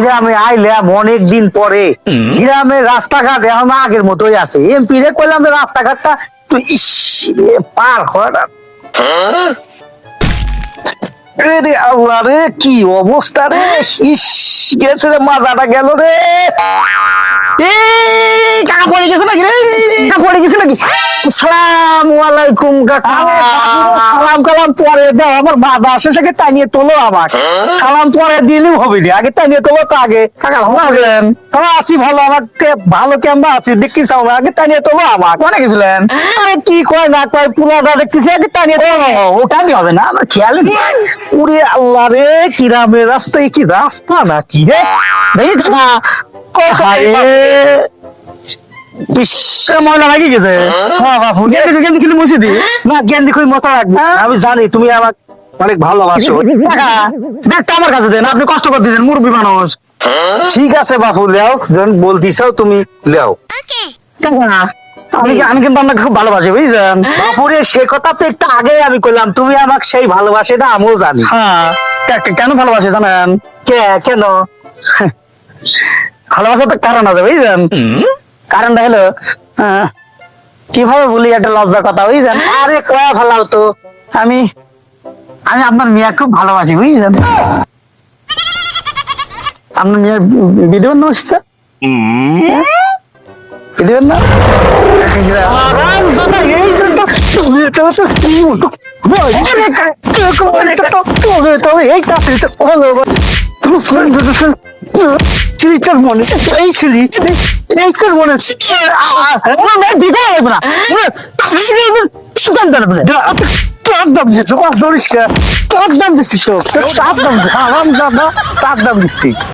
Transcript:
গ্রামে আইলাম অনেক দিন পরে। গ্রামের রাস্তাঘাট এখন আগের মতোই আছে। এমপি রে কইলাম রাস্তাঘাটটা তুই ইস রে পার হয়? রে রে আল্লাহ রে কি অবস্থা রে? ইস গেছে রে মাজাটা গেল রে। পড়ে গেছে নাকি রে? পড়ে গেছে নাকি? সালাম আলাইকুম সালাম কালাম পরে দাও আমার বাবা আসে সেকে টানিয়ে তোলো আমার সালাম পরে দিলেও হবে রে আগে টানিয়ে তোলো তো আগে। হ্যাঁ আছি ভালো আমার ভালো কেমন আছি দেখি চাও আগে টানিয়ে তোলো আমার কোনে গেছিলেন? আরে কি কয় না কয় পুরাটা দেখতেছি আগে টানিয়ে তোলো। ওটা হবে না আমার খেয়াল নেই। উরে আল্লাহ রে কি রামের রাস্তা কি রাস্তা না কি রে ময়লা লাগি গেছে। হ্যাঁ বাপু গেন্দি গেন্দি খেলে মুছে দি। না গেন্দি খুবই মশা রাখব আমি জানি তুমি আমার অনেক ভালোবাসো। ব্যাগটা আমার কাছে দেন আপনি কষ্ট করে দিয়েছেন মুরব্বী মানুষ। ঠিক আছে বাপু লেও যখন বলতিছাও তুমি লেও। আমি আমি কিন্তু আপনাকে খুব ভালোবাসি বুঝছেন? বাপুরে সে কথা তো একটু আগে আমি কইলাম তুমি আমাকে সেই ভালোবাসে না আমিও জানি। হ্যাঁ। কেন ভালোবাসে জানেন? কে কেন? ভালোবাসা তো কারণ আছে বুঝছেন? কারণটা হলো কীভাবে বলি একটা লজ্জার কথা বুঝছেন আরে কয়া ভালো তো আমি আমি আপনার মেয়ে খুব ভালোবাসি বুঝছেন আপনার মেয়ের বিদেবেন না সেটা বিদেবেন না জন্য তুমি তো তো কি বলতো? বল, আরে কা- তো- তো- তো- তো- তো- এই কাছে তো- ও, ও, ও, তুমি ফোন করছ, ফোন। ছেলেটার মনে এই ছেলে এই তোর মনে দিতে হবে না সুদান দাঁড়াবে না। টক দাম দিচ্ছ টক দাম দিচ্ছি তো। টক দাম? আরাম দাম না দাম দিচ্ছি